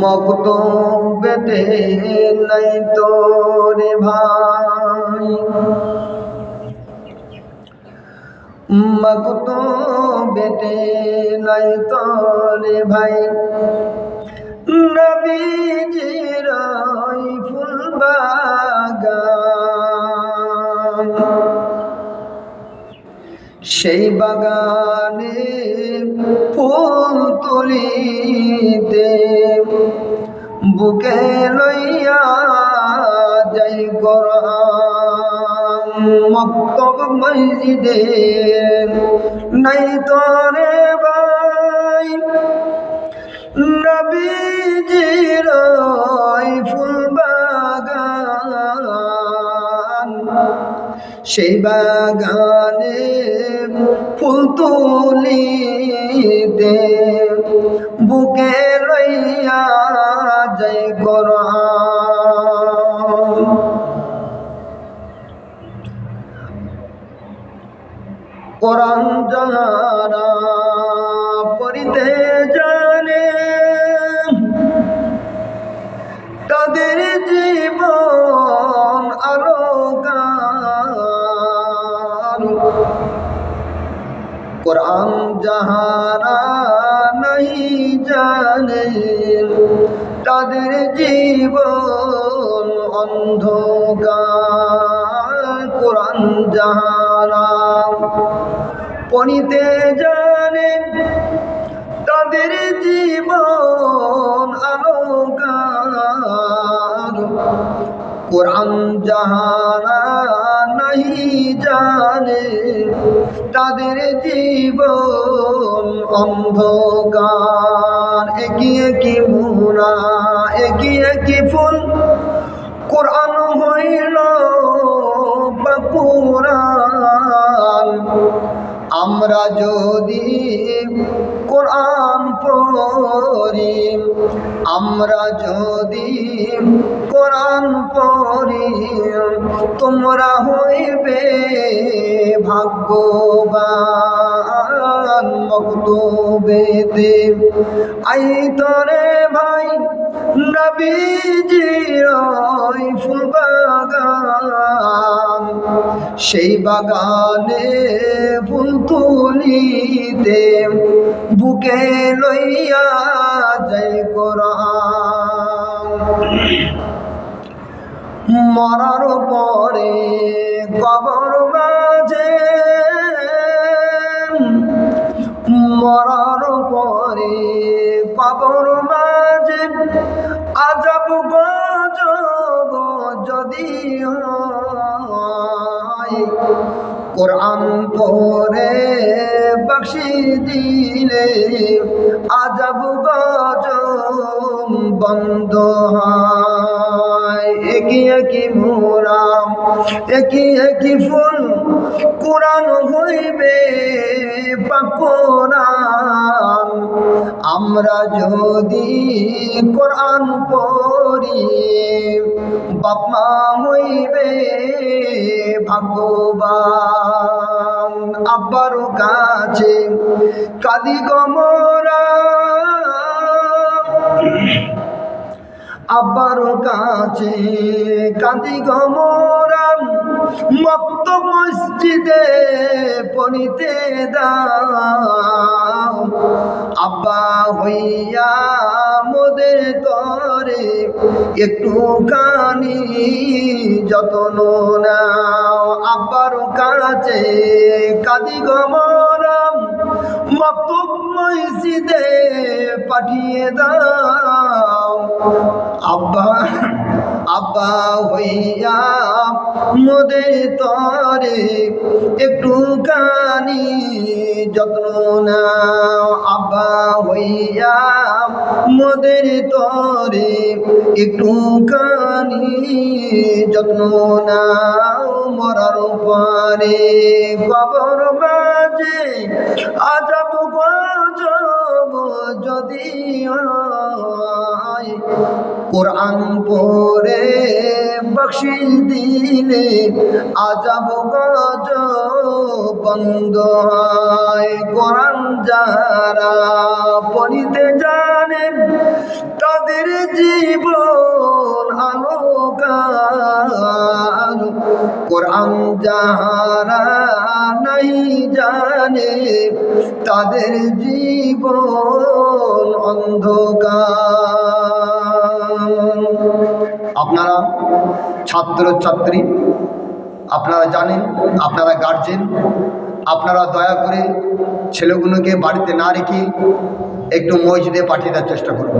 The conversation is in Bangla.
মকতবেতে নাই তো রে ভাই। মকতবেতে নাই তো রে ভাই। নবীজির ওই সেই বাগানে ফুল তুলিতে বুকে লইয়া যাই কোরআন মক্তব মসজিদে নাই তরে ভাই। নবীজির ওই সেই বাগানে ফুল তুলিতে বুকে লইয়া যাই কর কোরআন যারা কোরআন যাহারা নাই জানে তাদের জীবন অন্ধকার, কোরআন যাহারা পড়িতে জানে, তাদের জীবন আলোকার। কোরআন যাহারা নাই জানে। তাদের জীবন অন্ধকার। এগিয়ে কি মোরা এগিয়ে কি ফুল। কোরআন হইল আমরা যদি কোরআন পড়ি আমরা যদি কোরআন পড়ি তোমরা হইবে ভাগ্যবান মকতবেতে। আই তরে ভাই নবীজির ফুল বাগান সেই বাগানে ফুল তুলিতে বুকে লইয়া যাই কোরআন। মরার পরে কবর মাঝে, মরার পরে আজব গজব যদি কোরআন পরে বখশি দিলে আজব গজব বন্ধ হয়। একই একই মোরাম, একই একই ফুল, কোরআন হইবে কোরআন আমরা যদি কোরআন পড়ি বাপমা হইবে ভাগ্যবান। আব্বার কাছে কাদি গমরা আব্বার কাছে কাঁদি গমরাম মক্ত মসজিদে পড়িতে দাও। আব্বা হইয়া মোদের তরে একটু কানি যতন নাও। আব্বার কাছে কাঁদি গমরাম মক্তব মসজিদে পাঠিয়ে দাও। আব্বা আব্বা হইয়া মোদের তরে একটু কানি যত্ন না আব্বা হইয়া মোদের তরে একটু কানি যত্ন না মরার পারে। কবর মাঝে আজাব গজব যদি কোরআন পরে বকশিস দিলে আজাব গজ বন্ধ হয়। কোরআন যারা পড়িতে জানে, তাদের আলোকার কোরআন যারা নাই জানে, তাদের জীবন অন্ধকার। আপনারা ছাত্র ছাত্রী, আপনারা জানেন, আপনারা গার্জেন আপনারা দয়া করে ছেলেগুলোকে বাড়িতে না রেখে একটু মসজিদে পাঠিয়ে দেওয়ার চেষ্টা করুন।